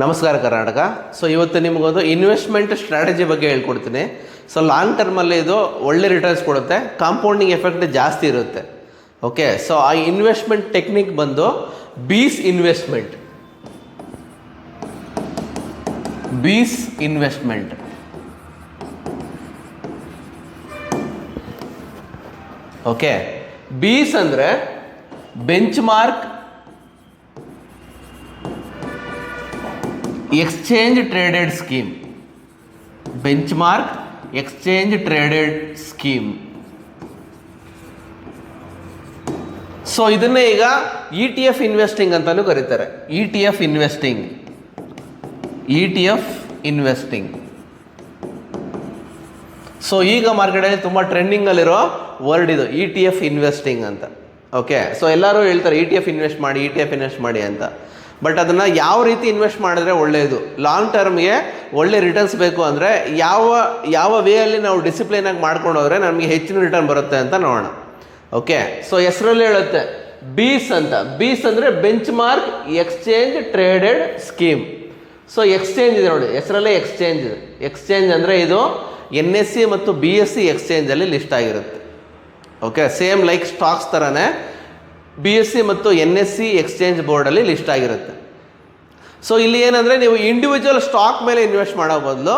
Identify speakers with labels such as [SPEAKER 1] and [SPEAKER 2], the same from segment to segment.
[SPEAKER 1] ನಮಸ್ಕಾರ ಕರ್ನಾಟಕ. ಸೊ ಇವತ್ತು ನಿಮಗೊಂದು ಇನ್ವೆಸ್ಟ್ಮೆಂಟ್ ಸ್ಟ್ರಾಟಜಿ ಬಗ್ಗೆ ಹೇಳ್ಕೊಡ್ತೀನಿ. ಸೊ ಲಾಂಗ್ ಟರ್ಮಲ್ಲಿ ಇದು ಒಳ್ಳೆ ರಿಟರ್ನ್ಸ್ ಕೊಡುತ್ತೆ ಕಾಂಪೌಂಡಿಂಗ್ ಎಫೆಕ್ಟ್ ಜಾಸ್ತಿ ಇರುತ್ತೆ. ಓಕೆ ಸೊ ಆ ಇನ್ವೆಸ್ಟ್ಮೆಂಟ್ ಟೆಕ್ನಿಕ್ ಬಂದು BeES investment BeES investment okay BeES ಅಂದರೆ benchmark exchange traded scheme benchmark exchange traded scheme so ಇದನ್ನೇ ಈಗ ಇ ಟಿ ಎಫ್ ಇನ್ವೆಸ್ಟಿಂಗ್ ಅಂತಲೂ ಕರೀತಾರೆ. E T F investing E T F investing so ಈಗ ಮಾರ್ಕೆಟಲ್ಲಿ ತುಂಬ ಟ್ರೆಂಡಿಂಗಲ್ಲಿರೋ ವರ್ಡ್ ಇದು ಇ ಟಿ ಎಫ್ ಇನ್ವೆಸ್ಟಿಂಗ್ ಅಂತ. ಓಕೆ ಸೊ ಎಲ್ಲರೂ ಹೇಳ್ತಾರೆ ಇ ಟಿ ಎಫ್ ಇನ್ವೆಸ್ಟ್ ಮಾಡಿ ಇ ಟಿ ಎಫ್ ಇನ್ವೆಸ್ಟ್ ಮಾಡಿ ಅಂತ. ಬಟ್ ಅದನ್ನು ಯಾವ ರೀತಿ ಇನ್ವೆಸ್ಟ್ ಮಾಡಿದ್ರೆ ಒಳ್ಳೆಯದು ಲಾಂಗ್ ಟರ್ಮ್ಗೆ ಒಳ್ಳೆ ರಿಟರ್ನ್ಸ್ ಬೇಕು ಅಂದರೆ ಯಾವ ಯಾವ ವೇಯಲ್ಲಿ ನಾವು ಡಿಸಿಪ್ಲಿನಾಗಿ ಮಾಡ್ಕೊಂಡು ಹೋದರೆ ನಮಗೆ ಹೆಚ್ಚಿನ ರಿಟರ್ನ್ ಬರುತ್ತೆ ಅಂತ ನೋಡೋಣ. ಓಕೆ ಸೊ ಹೆಸರಲ್ಲಿ ಹೇಳುತ್ತೆ ಬೀಸ್ ಅಂತ. ಬೀಸ್ ಅಂದರೆ benchmark exchange traded scheme so exchange ಇದೆ ನೋಡಿ, ಹೆಸರಲ್ಲೇ ಎಕ್ಸ್ಚೇಂಜ್ ಇದೆ. ಎಕ್ಸ್ಚೇಂಜ್ ಅಂದರೆ ಇದು ಎನ್ ಎಸ್ ಸಿ ಮತ್ತು ಬಿ ಎಸ್ ಸಿ ಎಕ್ಸ್ಚೇಂಜಲ್ಲಿ ಲಿಸ್ಟ್ ಆಗಿರುತ್ತೆ. ಓಕೆ ಸೇಮ್ ಲೈಕ್ ಸ್ಟಾಕ್ಸ್ ಥರನೇ ಬಿ ಎಸ್ ಸಿ ಮತ್ತು ಎನ್ ಎಸ್ ಸಿ ಎಕ್ಸ್ಚೇಂಜ್ ಬೋರ್ಡಲ್ಲಿ ಲಿಸ್ಟ್ ಆಗಿರುತ್ತೆ. ಸೊ ಇಲ್ಲಿ ಏನಂದರೆ ನೀವು ಇಂಡಿವಿಜುವಲ್ ಸ್ಟಾಕ್ ಮೇಲೆ ಇನ್ವೆಸ್ಟ್ ಮಾಡೋ ಬದಲು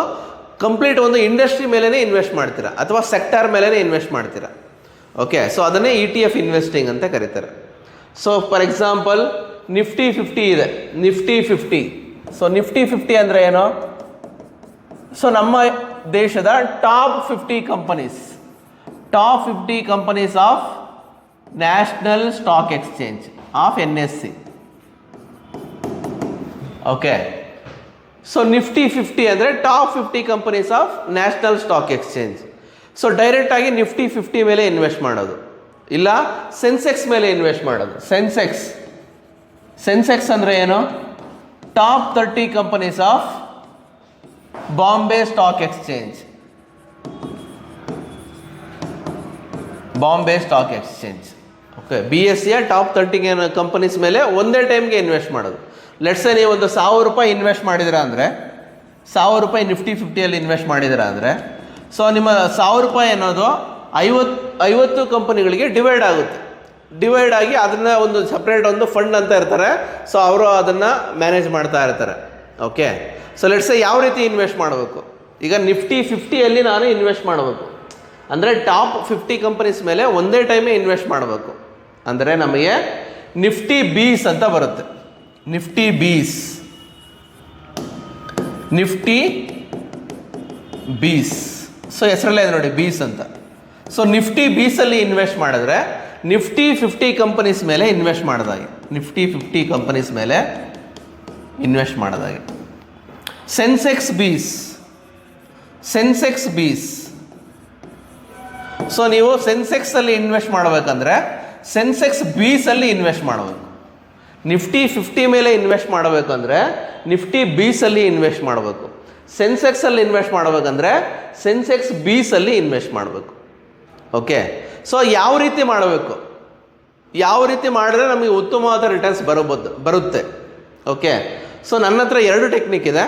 [SPEAKER 1] ಕಂಪ್ಲೀಟ್ ಒಂದು ಇಂಡಸ್ಟ್ರಿ ಮೇಲೇ ಇನ್ವೆಸ್ಟ್ ಮಾಡ್ತೀರಾ, ಅಥವಾ ಸೆಕ್ಟರ್ ಮೇಲೇ ಇನ್ವೆಸ್ಟ್ ಮಾಡ್ತೀರಾ. ಓಕೆ ಸೊ ಅದನ್ನೇ ಇ ಟಿ ಎಫ್ ಇನ್ವೆಸ್ಟಿಂಗ್ ಅಂತ ಕರೀತಾರೆ. So for example Nifty fifty ಇದೆ. Nifty fifty so Nifty fifty ಅಂದರೆ ಏನು? ಸೊ ನಮ್ಮ ದೇಶದ top fifty companies top fifty companies of national stock exchange of N S C okay so Nifty fifty ಅಂದರೆ top fifty companies of national stock exchange so ಡೈರೆಕ್ಟಾಗಿ Nifty fifty ಮೇಲೆ invest ಮಾಡೋದು. ಇಲ್ಲ ಸೆನ್ಸೆಕ್ಸ್ ಮೇಲೆ ಇನ್ವೆಸ್ಟ್ ಮಾಡೋದು. Sensex Sensex ಅಂದರೆ ಏನು? Top thirty companies of Bombay stock exchange Bombay stock exchange okay B S ಸಿಯ ಟಾಪ್ ತರ್ಟಿಗೆ ಕಂಪನೀಸ್ ಮೇಲೆ ಒಂದೇ ಟೈಮ್ಗೆ ಇನ್ವೆಸ್ಟ್ ಮಾಡೋದು. ಲೆಟ್ಸೆ ನೀವು ಒಂದು ಸಾವಿರ ರೂಪಾಯಿ ಇನ್ವೆಸ್ಟ್ ಮಾಡಿದಿರಾ ಅಂದರೆ, ಸಾವಿರ ರೂಪಾಯಿ ನಿಫ್ಟಿ ಫಿಫ್ಟಿಯಲ್ಲಿ ಇನ್ವೆಸ್ಟ್ ಮಾಡಿದಿರಾ ಅಂದರೆ ಸೊ ನಿಮ್ಮ ಸಾವಿರ ರೂಪಾಯಿ ಅನ್ನೋದು ಐವತ್ತು ಐವತ್ತು ಕಂಪನಿಗಳಿಗೆ ಡಿವೈಡ್ ಆಗುತ್ತೆ. ಡಿವೈಡ್ ಆಗಿ ಅದನ್ನು ಒಂದು ಸಪ್ರೇಟ್ ಒಂದು ಫಂಡ್ ಅಂತ ಇರ್ತಾರೆ ಸೊ ಅವರು ಅದನ್ನು ಮ್ಯಾನೇಜ್ ಮಾಡ್ತಾ ಇರ್ತಾರೆ. ಓಕೆ ಸೊ ಲೆಟ್ಸೆ ಯಾವ ರೀತಿ ಇನ್ವೆಸ್ಟ್ ಮಾಡಬೇಕು? ಈಗ ನಿಫ್ಟಿ ಫಿಫ್ಟಿಯಲ್ಲಿ ನಾನು ಇನ್ವೆಸ್ಟ್ ಮಾಡಬೇಕು. ಅಂದರೆ ಟಾಪ್ ಫಿಫ್ಟಿ ಕಂಪನೀಸ್ ಮೇಲೆ ಒಂದೇ ಟೈಮೇ ಇನ್ವೆಸ್ಟ್ ಮಾಡಬೇಕು. ಅಂದರೆ ನಮಗೆ ನಿಫ್ಟಿ ಬೀಸ್ ಅಂತ ಬರುತ್ತೆ. Nifty BeES. Nifty BeES. So ಹೆಸರಲ್ಲೇ ಇದೆ ನೋಡಿ, ಬೀಸ್ ಅಂತ. ಸೊ ನಿಫ್ಟಿ ಬೀಸಲ್ಲಿ ಇನ್ವೆಸ್ಟ್ ಮಾಡಿದ್ರೆ ನಿಫ್ಟಿ ಫಿಫ್ಟಿ ಕಂಪನೀಸ್ ಮೇಲೆ ಇನ್ವೆಸ್ಟ್ ಮಾಡಿದಾಗೆ. ನಿಫ್ಟಿ ಫಿಫ್ಟಿ ಕಂಪನೀಸ್ ಮೇಲೆ invest ಮಾಡಿದಾಗೆ. Sensex BeES. Sensex BeES. So ನೀವು ಸೆನ್ಸೆಕ್ಸಲ್ಲಿ ಇನ್ವೆಸ್ಟ್ ಮಾಡಬೇಕಂದ್ರೆ ಸೆನ್ಸೆಕ್ಸ್ ಬೀಸಲ್ಲಿ ಇನ್ವೆಸ್ಟ್ ಮಾಡಬೇಕು. ನಿಫ್ಟಿ ಫಿಫ್ಟಿ ಮೇಲೆ ಇನ್ವೆಸ್ಟ್ ಮಾಡಬೇಕು ಅಂದರೆ ನಿಫ್ಟಿ ಬೀಸಲ್ಲಿ ಇನ್ವೆಸ್ಟ್ ಮಾಡಬೇಕು. ಸೆನ್ಸೆಕ್ಸಲ್ಲಿ ಇನ್ವೆಸ್ಟ್ ಮಾಡಬೇಕಂದ್ರೆ ಸೆನ್ಸೆಕ್ಸ್ ಬೀಸಲ್ಲಿ ಇನ್ವೆಸ್ಟ್ ಮಾಡಬೇಕು. ಓಕೆ ಸೊ ಯಾವ ರೀತಿ ಮಾಡಬೇಕು? ಯಾವ ರೀತಿ ಮಾಡಿದ್ರೆ ನಮಗೆ ಉತ್ತಮವಾದ ರಿಟರ್ನ್ಸ್ ಬರಬಹುದು, ಬರುತ್ತೆ. ಓಕೆ ಸೊ ನನ್ನ ಹತ್ರ ಎರಡು ಟೆಕ್ನಿಕ್ ಇದೆ.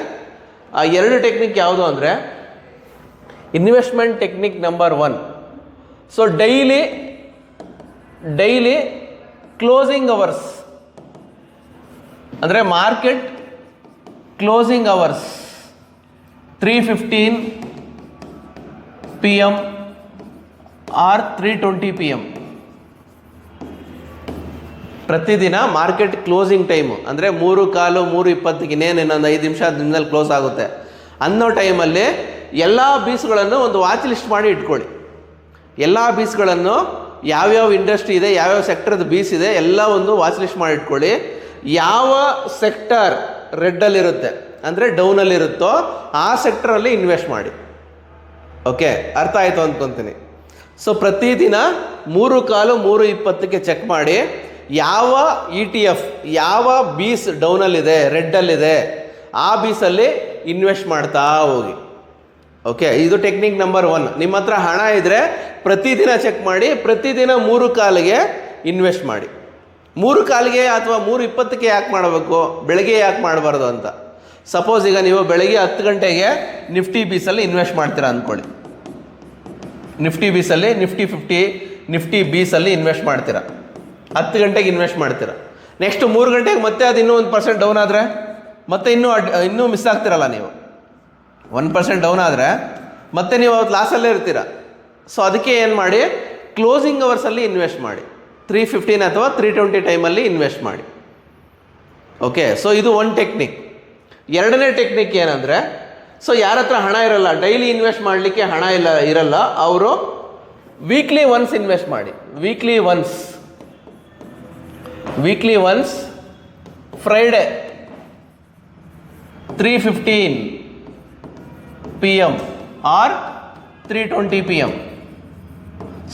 [SPEAKER 1] ಆ ಎರಡು ಟೆಕ್ನಿಕ್ ಯಾವುದು ಅಂದರೆ investment technique number one so daily daily closing hours ಅಂದರೆ market closing hours three fifteen P M or three twenty P M ಪ್ರತಿದಿನ ಮಾರ್ಕೆಟ್ ಕ್ಲೋಸಿಂಗ್ ಟೈಮು ಅಂದರೆ ಮೂರು ಕಾಲು, ಮೂರು ಇಪ್ಪತ್ತಿಗೆ ಇನ್ನೇನು ಇನ್ನೊಂದು ಐದು ನಿಮಿಷ ಹತ್ತು ಕ್ಲೋಸ್ ಆಗುತ್ತೆ. ಅನ್ನೋ ಟೈಮಲ್ಲಿ ಎಲ್ಲ ಬೀಸ್ಗಳನ್ನು ಒಂದು ವಾಚ್ ಲಿಸ್ಟ್ ಮಾಡಿ ಇಟ್ಕೊಳ್ಳಿ. ಎಲ್ಲ ಬೀಸ್ಗಳನ್ನು ಯಾವ್ಯಾವ ಇಂಡಸ್ಟ್ರಿ ಇದೆ, ಯಾವ್ಯಾವ ಸೆಕ್ಟರ್ದು ಬೀಸ್ ಇದೆ ಎಲ್ಲ ಒಂದು ವಾಚ್ ಲಿಸ್ಟ್ ಮಾಡಿಟ್ಕೊಳ್ಳಿ ಯಾವ ಸೆಕ್ಟರ್ ರೆಡ್ಡಲ್ಲಿರುತ್ತೆ, ಅಂದರೆ ಡೌನಲ್ಲಿರುತ್ತೋ ಆ ಸೆಕ್ಟರಲ್ಲಿ ಇನ್ವೆಸ್ಟ್ ಮಾಡಿ. ಓಕೆ, ಅರ್ಥ ಆಯಿತು ಅಂದ್ಕೊತೀನಿ ಸೊ ಪ್ರತಿದಿನ ಮೂರು ಕಾಲು ಮೂರು ಇಪ್ಪತ್ತಕ್ಕೆ ಚೆಕ್ ಮಾಡಿ, ಯಾವ ಇ ಟಿ ಎಫ್ ಯಾವ ಬೀಸ್ ಡೌನಲ್ಲಿದೆ, ರೆಡ್ಡಲ್ಲಿದೆ, ಆ ಬೀಸಲ್ಲಿ ಇನ್ವೆಸ್ಟ್ ಮಾಡ್ತಾ ಹೋಗಿ. ಓಕೆ, ಇದು ಟೆಕ್ನಿಕ್ ನಂಬರ್ ಒನ್ ನಿಮ್ಮ ಹತ್ರ ಹಣ ಇದ್ದರೆ ಪ್ರತಿದಿನ ಚೆಕ್ ಮಾಡಿ, ಪ್ರತಿದಿನ ಮೂರು ಕಾಲಿಗೆ ಇನ್ವೆಸ್ಟ್ ಮಾಡಿ. ಮೂರು ಕಾಲಿಗೆ ಅಥವಾ ಮೂರು ಇಪ್ಪತ್ತಕ್ಕೆ ಯಾಕೆ ಮಾಡಬೇಕು? ಬೆಳಗ್ಗೆ ಯಾಕೆ ಮಾಡಬಾರ್ದು ಅಂತ. ಸಪೋಸ್ ಈಗ ನೀವು ಬೆಳಗ್ಗೆ ಹತ್ತು ಗಂಟೆಗೆ ನಿಫ್ಟಿ ಬೀಸಲ್ಲಿ ಇನ್ವೆಸ್ಟ್ ಮಾಡ್ತೀರಾ ಅಂದ್ಕೊಳ್ಳಿ. ನಿಫ್ಟಿ ಬೀಸಲ್ಲಿ, ನಿಫ್ಟಿ ಫಿಫ್ಟಿ, ನಿಫ್ಟಿ ಬೀಸಲ್ಲಿ ಇನ್ವೆಸ್ಟ್ ಮಾಡ್ತೀರಾ. ಹತ್ತು ಗಂಟೆಗೆ ಇನ್ವೆಸ್ಟ್ ಮಾಡ್ತೀರಾ. ನೆಕ್ಸ್ಟ್ ಮೂರು ಗಂಟೆಗೆ ಮತ್ತೆ ಅದು ಇನ್ನೂ ಒಂದು ಪರ್ಸೆಂಟ್ ಡೌನ್ ಆದರೆ, ಮತ್ತೆ ಇನ್ನೂ ಅಡ್, ಇನ್ನೂ ಮಿಸ್ ಆಗ್ತಿರಲ್ಲ ನೀವು. ಒನ್ ಪರ್ಸೆಂಟ್ ಡೌನ್ ಆದರೆ, ಮತ್ತೆ ನೀವು ಅವತ್ತು ಲಾಸಲ್ಲೇ ಇರ್ತೀರ. ಸೊ ಅದಕ್ಕೆ ಏನು ಮಾಡಿ? ಕ್ಲೋಸಿಂಗ್ ಅವರ್ಸಲ್ಲಿ ಇನ್ವೆಸ್ಟ್ ಮಾಡಿ. ತ್ರೀ ಫಿಫ್ಟೀನ್ ಅಥವಾ ತ್ರೀ ಟ್ವೆಂಟಿ ಟೈಮಲ್ಲಿ ಇನ್ವೆಸ್ಟ್ ಮಾಡಿ. ಓಕೆ ಸೊ ಇದು ಒಂದು ಟೆಕ್ನಿಕ್ ಎರಡನೇ ಟೆಕ್ನಿಕ್ ಏನಂದರೆ ಸೊ ಯಾರ ಹತ್ರ ಹಣ ಇರಲ್ಲ ಡೈಲಿ ಇನ್ವೆಸ್ಟ್ ಮಾಡಲಿಕ್ಕೆ ಹಣ ಇಲ್ಲ, ಇರಲ್ಲ, ಅವರು ವೀಕ್ಲಿ ಒನ್ಸ್ ಇನ್ವೆಸ್ಟ್ ಮಾಡಿ. Weekly once weekly once Friday three fifteen P M or three twenty P M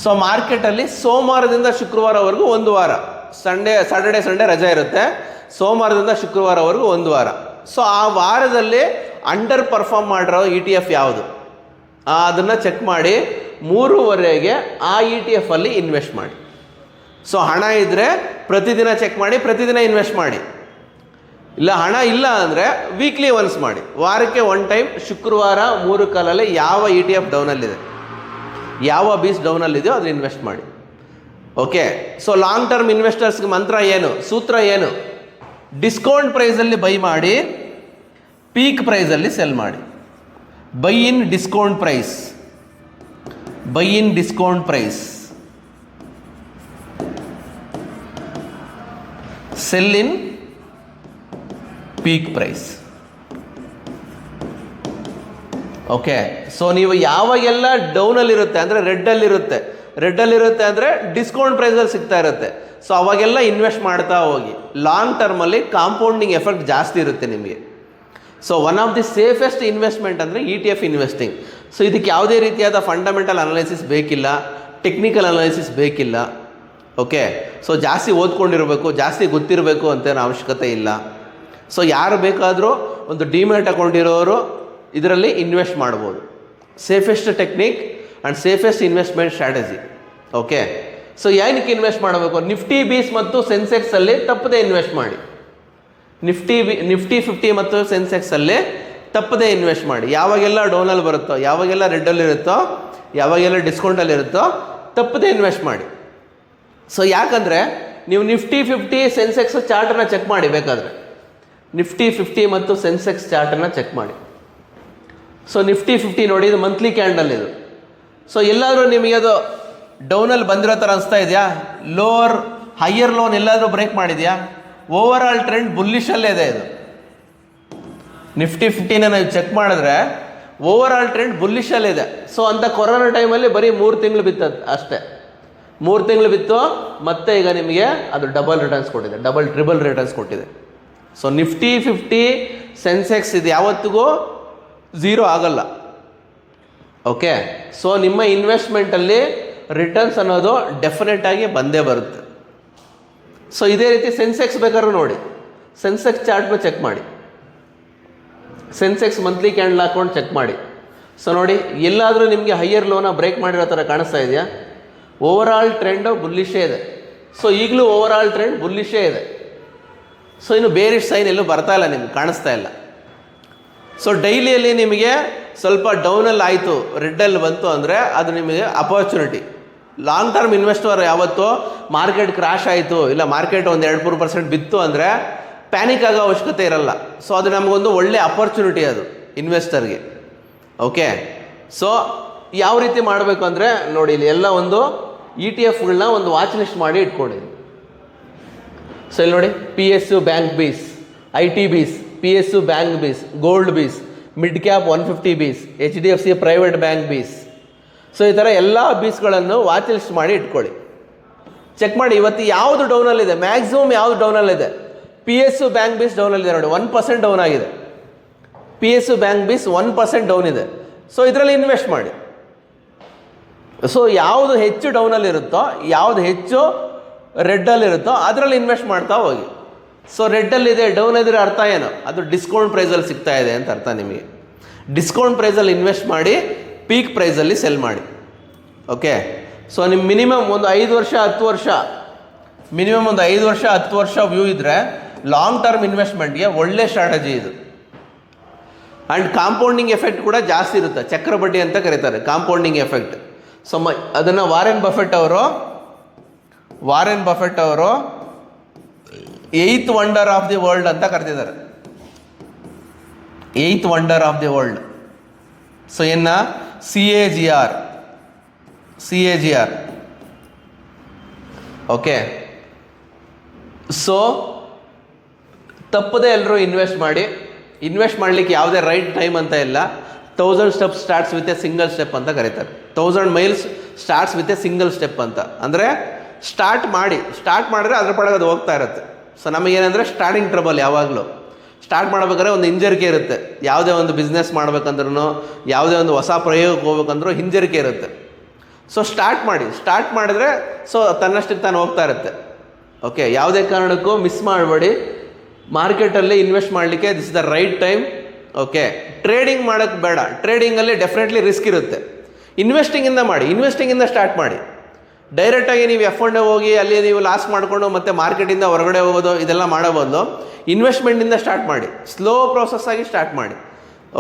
[SPEAKER 1] so ಮಾರ್ಕೆಟಲ್ಲಿ ಸೋಮವಾರದಿಂದ ಶುಕ್ರವಾರವರೆಗೂ ಒಂದು ವಾರ. ಸಂಡೇ ಸಾಟರ್ಡೆ ಸಂಡೇ ರಜೆ ಇರುತ್ತೆ. ಸೋಮವಾರದಿಂದ ಶುಕ್ರವಾರವರೆಗೂ ಒಂದು ವಾರ. ಸೊ ಆ ವಾರದಲ್ಲಿ ಅಂಡರ್ ಪರ್ಫಾರ್ಮ್ ಮಾಡಿರೋ ಇ ಟಿ ಎಫ್ ಯಾವುದು? ಅದನ್ನು ಚೆಕ್ ಮಾಡಿ. ಮೂರುವರೆಗೆ ಆ ಇ ಟಿ ಎಫಲ್ಲಿ ಇನ್ವೆಸ್ಟ್ ಮಾಡಿ. ಸೊ ಹಣ ಇದ್ದರೆ ಪ್ರತಿದಿನ ಚೆಕ್ ಮಾಡಿ, ಪ್ರತಿದಿನ ಇನ್ವೆಸ್ಟ್ ಮಾಡಿ. ಇಲ್ಲ, ಹಣ ಇಲ್ಲ ಅಂದರೆ ವೀಕ್ಲಿ ಒನ್ಸ್ ಮಾಡಿ. ವಾರಕ್ಕೆ ಒನ್ ಟೈಮ್ ಶುಕ್ರವಾರ, ಮೂರು ಕಾಲಲ್ಲಿ ಯಾವ ಇ ಟಿ ಎಫ್ ಡೌನಲ್ಲಿದೆ ಯಾವ ಬೀಸ್ ಡೌನಲ್ಲಿದೆಯೋ ಅದನ್ನ ಇನ್ವೆಸ್ಟ್ ಮಾಡಿ. ಓಕೆ ಸೊ ಲಾಂಗ್ ಟರ್ಮ್ ಇನ್ವೆಸ್ಟರ್ಸ್ಗೆ ಮಂತ್ರ ಏನು? ಸೂತ್ರ ಏನು? ಡಿಸ್ಕೌಂಟ್ ಪ್ರೈಸಲ್ಲಿ ಬೈ ಮಾಡಿ ಪೀಕ್ ಪ್ರೈಸಲ್ಲಿ ಸೆಲ್ ಮಾಡಿ. Buy in discount price buy in discount price sell in peak price okay so ನೀವು ಯಾವಾಗೆಲ್ಲ ಡೌನಲ್ಲಿರುತ್ತೆ ಅಂದರೆ ರೆಡ್ಡಲ್ಲಿರುತ್ತೆ. ರೆಡ್ಡಲ್ಲಿರುತ್ತೆ ಅಂದರೆ ಡಿಸ್ಕೌಂಟ್ ಪ್ರೈಸಲ್ಲಿ ಸಿಗ್ತಾ ಇರುತ್ತೆ. ಸೊ ಅವಾಗೆಲ್ಲ ಇನ್ವೆಸ್ಟ್ ಮಾಡ್ತಾ ಹೋಗಿ. ಲಾಂಗ್ ಟರ್ಮಲ್ಲಿ ಕಾಂಪೌಂಡಿಂಗ್ ಎಫೆಕ್ಟ್ ಜಾಸ್ತಿ ಇರುತ್ತೆ ನಿಮಗೆ. So one of the safest investment ಅಂದರೆ E T F investing so ಇದಕ್ಕೆ ಯಾವುದೇ ರೀತಿಯಾದ ಫಂಡಮೆಂಟಲ್ ಅನಾಲಿಸಿಸ್ ಬೇಕಿಲ್ಲ ಟೆಕ್ನಿಕಲ್ ಅನಾಲಿಸಿಸ್ ಬೇಕಿಲ್ಲ. ಓಕೆ ಸೊ ಜಾಸ್ತಿ ಓದ್ಕೊಂಡಿರಬೇಕು, ಜಾಸ್ತಿ ಗೊತ್ತಿರಬೇಕು ಅಂತೇನು ಅವಶ್ಯಕತೆ ಇಲ್ಲ. ಸೊ ಯಾರು ಬೇಕಾದರೂ ಒಂದು ಡಿಮ್ಯಾಟ್ ಅಕೌಂಟ್ ಇರೋರು ಇದರಲ್ಲಿ ಇನ್ವೆಸ್ಟ್ ಮಾಡ್ಬೋದು safest technique and safest investment strategy okay so ಏನಕ್ಕೆ ಇನ್ವೆಸ್ಟ್ ಮಾಡಬೇಕು? ನಿಫ್ಟಿ ಬೀಸ್ ಮತ್ತು ಸೆನ್ಸೆಕ್ಸಲ್ಲಿ ತಪ್ಪದೇ ಇನ್ವೆಸ್ಟ್ ಮಾಡಿ. ನಿಫ್ಟಿ ಬಿ ನಿಫ್ಟಿ ಫಿಫ್ಟಿ ಮತ್ತು ಸೆನ್ಸೆಕ್ಸಲ್ಲಿ ತಪ್ಪದೇ ಇನ್ವೆಸ್ಟ್ ಮಾಡಿ. ಯಾವಾಗೆಲ್ಲ ಡೌನಲ್ಲಿ ಬರುತ್ತೋ, ಯಾವಾಗೆಲ್ಲ ರೆಡ್ಡಲ್ಲಿ ಇರುತ್ತೋ, ಯಾವಾಗೆಲ್ಲ ಡಿಸ್ಕೌಂಟಲ್ಲಿ ಇರುತ್ತೋ, ತಪ್ಪದೇ ಇನ್ವೆಸ್ಟ್ ಮಾಡಿ. ಸೊ ಯಾಕಂದರೆ ನೀವು ನಿಫ್ಟಿ ಫಿಫ್ಟಿ ಸೆನ್ಸೆಕ್ಸ್ ಚಾರ್ಟನ್ನು ಚೆಕ್ ಮಾಡಿ ಬೇಕಾದರೆ. ನಿಫ್ಟಿ ಫಿಫ್ಟಿ ಮತ್ತು ಸೆನ್ಸೆಕ್ಸ್ ಚಾರ್ಟನ್ನು ಚೆಕ್ ಮಾಡಿ. ಸೊ ನಿಫ್ಟಿ ಫಿಫ್ಟಿ ನೋಡಿ ಇದು ಮಂತ್ಲಿ ಕ್ಯಾಂಡಲ್ ಇದು. ಸೊ ಎಲ್ಲಾದರೂ ನಿಮಗೆ ಅದು ಡೌನಲ್ಲಿ ಬಂದಿರೋ ಥರ ಅನಿಸ್ತಾ ಇದೆಯಾ? ಲೋವರ್ ಹೈಯರ್ ಲೋನ್ ಎಲ್ಲಾದರೂ ಬ್ರೇಕ್ ಮಾಡಿದೆಯಾ? ಓವರ್ ಆಲ್ ಟ್ರೆಂಡ್ ಬುಲ್ಲಿಶಲ್ಲೇ ಇದೆ ಇದು. ನಿಫ್ಟಿ ಫಿಫ್ಟಿನ ನಾವು ಚೆಕ್ ಮಾಡಿದ್ರೆ ಓವರ್ ಆಲ್ ಟ್ರೆಂಡ್ ಬುಲ್ಲಿಶಲ್ಲಿದೆ ಸೊ ಅಂತ ಕೊರೋನಾ ಟೈಮಲ್ಲಿ ಬರೀ ಮೂರು ತಿಂಗಳು ಬಿತ್ತದು ಅಷ್ಟೇ. ಮೂರು ತಿಂಗಳು ಬಿತ್ತು, ಮತ್ತೆ ಈಗ ನಿಮಗೆ ಅದು ಡಬಲ್ ರಿಟರ್ನ್ಸ್ ಕೊಟ್ಟಿದೆ. ಡಬಲ್ ಟ್ರಿಬಲ್ ರಿಟರ್ನ್ಸ್ ಕೊಟ್ಟಿದೆ. ಸೊ ನಿಫ್ಟಿ ಫಿಫ್ಟಿ ಸೆನ್ಸೆಕ್ಸ್ ಇದು ಯಾವತ್ತಿಗೂ ಝೀರೋ ಆಗಲ್ಲ. ಓಕೆ ಸೊ ನಿಮ್ಮ ಇನ್ವೆಸ್ಟ್ಮೆಂಟಲ್ಲಿ ರಿಟರ್ನ್ಸ್ ಅನ್ನೋದು ಡೆಫಿನೆಟ್ಟಾಗಿ ಬಂದೇ ಬರುತ್ತೆ. ಸೊ ಇದೇ ರೀತಿ ಸೆನ್ಸೆಕ್ಸ್ ಬೇಕಾದ್ರೂ ನೋಡಿ. ಸೆನ್ಸೆಕ್ಸ್ ಚಾರ್ಟ್ನ ಚೆಕ್ ಮಾಡಿ. ಸೆನ್ಸೆಕ್ಸ್ ಮಂತ್ಲಿ ಕ್ಯಾಂಡಲ್ ಹಾಕೊಂಡು ಚೆಕ್ ಮಾಡಿ. ಸೊ ನೋಡಿ, ಎಲ್ಲಾದರೂ ನಿಮಗೆ ಹೈಯರ್ ಲೋನ ಬ್ರೇಕ್ ಮಾಡಿರೋ ಥರ ಕಾಣಿಸ್ತಾ ಇದೆಯಾ? ಓವರ್ ಆಲ್ ಟ್ರೆಂಡು ಬುಲ್ಲಿಶೇ ಇದೆ. ಸೊ ಈಗಲೂ ಓವರ್ ಆಲ್ ಟ್ರೆಂಡ್ ಬುಲ್ಲಿಶೇ ಇದೆ. ಸೊ ಇನ್ನು ಬೇರೆ ಸೈನ್ ಎಲ್ಲೂ ಬರ್ತಾ ಇಲ್ಲ ನಿಮ್ಗೆ, ಕಾಣಿಸ್ತಾ ಇಲ್ಲ. ಸೊ ಡೈಲಿಯಲ್ಲಿ ನಿಮಗೆ ಸ್ವಲ್ಪ ಡೌನಲ್ಲಿ ಆಯಿತು ರೆಡ್ಡಲ್ಲಿ ಬಂತು ಅಂದರೆ ಅದು ನಿಮಗೆ ಅಪರ್ಚುನಿಟಿ ಲಾಂಗ್ ಟರ್ಮ್ ಇನ್ವೆಸ್ಟರ್ ಯಾವತ್ತೋ ಮಾರ್ಕೆಟ್ ಕ್ರಾಶ್ ಆಯಿತು, ಇಲ್ಲ ಮಾರ್ಕೆಟ್ ಒಂದು ಎರಡು ಮೂರು ಪರ್ಸೆಂಟ್ ಬಿತ್ತು ಅಂದರೆ ಪ್ಯಾನಿಕ್ ಆಗೋ ಅವಶ್ಯಕತೆ ಇರಲ್ಲ. ಸೊ ಅದು ನಮಗೊಂದು ಒಳ್ಳೆ ಅಪರ್ಚುನಿಟಿ ಅದು ಇನ್ವೆಸ್ಟರ್ಗೆ ಓಕೆ ಸೊ ಯಾವ ರೀತಿ ಮಾಡಬೇಕು ಅಂದರೆ ನೋಡಿ, ಇಲ್ಲಿ ಎಲ್ಲ ಒಂದು ಇ ಟಿ ಎಫ್ಗಳನ್ನ ಒಂದು ವಾಚ್ ಲಿಸ್ಟ್ ಮಾಡಿ ಇಟ್ಕೊಂಡಿದ್ದೀನಿ. ಸೊ ಇಲ್ಲಿ ನೋಡಿ P S U bank BeES I T BeES P S U bank BeES gold BeES mid cap one fifty BeES H D F C private bank BeES so ಈ ಥರ ಎಲ್ಲ ಬೀಸ್ಗಳನ್ನು watch list ಮಾಡಿ ಇಟ್ಕೊಳ್ಳಿ. Check ಮಾಡಿ. ಇವತ್ತು ಯಾವುದು ಡೌನಲ್ಲಿದೆ maximum ಯಾವುದು ಡೌನಲ್ಲಿದೆ P S U bank BeES ಡೌನಲ್ಲಿದೆ ನೋಡಿ. ಒನ್ ಪರ್ಸೆಂಟ್ ಡೌನ್ ಆಗಿದೆ. P S U bank BeES one percent down ಇದೆ. ಸೊ ಇದರಲ್ಲಿ ಇನ್ವೆಸ್ಟ್ ಮಾಡಿ. ಸೊ ಯಾವುದು ಹೆಚ್ಚು ಡೌನಲ್ಲಿರುತ್ತೋ ಯಾವುದು ಹೆಚ್ಚು ರೆಡ್ಡಲ್ಲಿರುತ್ತೋ ಅದರಲ್ಲಿ ಇನ್ವೆಸ್ಟ್ ಮಾಡ್ತಾ ಹೋಗಿ. ಸೊ ರೆಡ್ಡಲ್ಲಿದೆ ಡೌನ್ ಇದ್ರೆ ಅರ್ಥ ಏನು? ಅದು ಡಿಸ್ಕೌಂಟ್ ಪ್ರೈಸಲ್ಲಿ ಸಿಗ್ತಾ ಇದೆ ಅಂತ ಅರ್ಥ ನಿಮಗೆ. ಡಿಸ್ಕೌಂಟ್ ಪ್ರೈಸಲ್ಲಿ ಇನ್ವೆಸ್ಟ್ ಮಾಡಿ ಪೀಕ್ ಪ್ರೈಸಲ್ಲಿ ಸೆಲ್ ಮಾಡಿ. ಓಕೆ ಸೊ ನಿಮ್ಮ ಮಿನಿಮಮ್ ಒಂದು ಐದು ವರ್ಷ, ಹತ್ತು ವರ್ಷ ಮಿನಿಮಮ್ ಒಂದು ಐದು ವರ್ಷ, ಹತ್ತು ವರ್ಷ ವ್ಯೂ ಇದ್ದರೆ ಲಾಂಗ್ ಟರ್ಮ್ ಇನ್ವೆಸ್ಟ್ಮೆಂಟ್ಗೆ ಒಳ್ಳೆ ಸ್ಟ್ರಾಟಜಿ ಇದು. ಆ್ಯಂಡ್ ಕಾಂಪೌಂಡಿಂಗ್ ಎಫೆಕ್ಟ್ ಕೂಡ ಜಾಸ್ತಿ ಇರುತ್ತೆ ಚಕ್ರ ಬಡ್ಡಿ ಅಂತ ಕರೀತಾರೆ ಕಾಂಪೌಂಡಿಂಗ್ ಎಫೆಕ್ಟ್ ಸೊ ಮ ಅದನ್ನು ವಾರೆನ್ ಬಫೆಟ್ ಅವರು ವಾರೆನ್ ಬಫೆಟ್ ಅವರು eighth wonder of the world ಅಂತ ಕರೆದಿದ್ದಾರೆ. Eighth wonder of the world so ಏನ C A G R C A G R okay so ತಪ್ಪದೆ ಎಲ್ಲರೂ ಇನ್ವೆಸ್ಟ್ ಮಾಡಿ. ಇನ್ವೆಸ್ಟ್ ಮಾಡಲಿಕ್ಕೆ ಯಾವುದೇ ರೈಟ್ ಟೈಮ್ ಅಂತ ಇಲ್ಲ. Thousand step starts with a single step ಅಂತ ಕರೀತಾರೆ. Thousand miles starts with a single step ಅಂತ. ಅಂದರೆ ಸ್ಟಾರ್ಟ್ ಮಾಡಿ. ಸ್ಟಾರ್ಟ್ ಮಾಡಿದ್ರೆ ಅದ್ರ ಪಡೆಗೆ ಅದು ಹೋಗ್ತಾ ಇರುತ್ತೆ. ಸೊ ನಮಗೇನಂದರೆ ಸ್ಟಾರ್ಟಿಂಗ್ ಟ್ರಬಲ್ ಯಾವಾಗಲೂ. ಸ್ಟಾರ್ಟ್ ಮಾಡ್ಬೇಕಾದ್ರೆ ಒಂದು ಹಿಂಜರಿಕೆ ಇರುತ್ತೆ. ಯಾವುದೇ ಒಂದು ಬಿಸ್ನೆಸ್ ಮಾಡ್ಬೇಕಂದ್ರೂ ಯಾವುದೇ ಒಂದು ಹೊಸ ಪ್ರಯೋಗಕ್ಕೆ ಹೋಗ್ಬೇಕಂದ್ರೂ ಹಿಂಜರಿಕೆ ಇರುತ್ತೆ. ಸೊ ಸ್ಟಾರ್ಟ್ ಮಾಡಿ. ಸ್ಟಾರ್ಟ್ ಮಾಡಿದ್ರೆ ಸೊ ತನ್ನಷ್ಟಕ್ಕೆ ತಾನು ಹೋಗ್ತಾ ಇರುತ್ತೆ. ಓಕೆ ಯಾವುದೇ ಕಾರಣಕ್ಕೂ ಮಿಸ್ ಮಾಡಬೇಡಿ. ಮಾರ್ಕೆಟಲ್ಲಿ ಇನ್ವೆಸ್ಟ್ ಮಾಡಲಿಕ್ಕೆ this the right time okay trading ಮಾಡೋಕ್ಕೆ ಬೇಡ. ಟ್ರೇಡಿಂಗಲ್ಲಿ ಡೆಫಿನೆಟ್ಲಿ ರಿಸ್ಕ್ ಇರುತ್ತೆ. ಇನ್ವೆಸ್ಟಿಂಗಿಂದ ಮಾಡಿ. ಇನ್ವೆಸ್ಟಿಂಗಿಂದ ಸ್ಟಾರ್ಟ್ ಮಾಡಿ. ಡೈರೆಕ್ಟಾಗಿ ನೀವು ಎಫ್ ಒಂಡೆ ಹೋಗಿ ಅಲ್ಲಿ ನೀವು ಲಾಸ್ ಮಾಡಿಕೊಂಡು ಮತ್ತೆ ಮಾರ್ಕೆಟಿಂದ ಹೊರಗಡೆ ಹೋಗೋದು, ಇದೆಲ್ಲ ಮಾಡೋ ಬದಲು ಇನ್ವೆಸ್ಟ್ಮೆಂಟಿಂದ ಸ್ಟಾರ್ಟ್ ಮಾಡಿ. ಸ್ಲೋ ಪ್ರೋಸೆಸ್ ಆಗಿ ಸ್ಟಾರ್ಟ್ ಮಾಡಿ.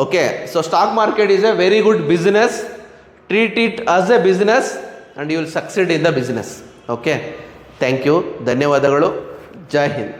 [SPEAKER 1] Okay so stock market is a very good business treat it as a business and you will succeed in the business okay thank you ಧನ್ಯವಾದಗಳು ಜೈ ಹಿಂದ್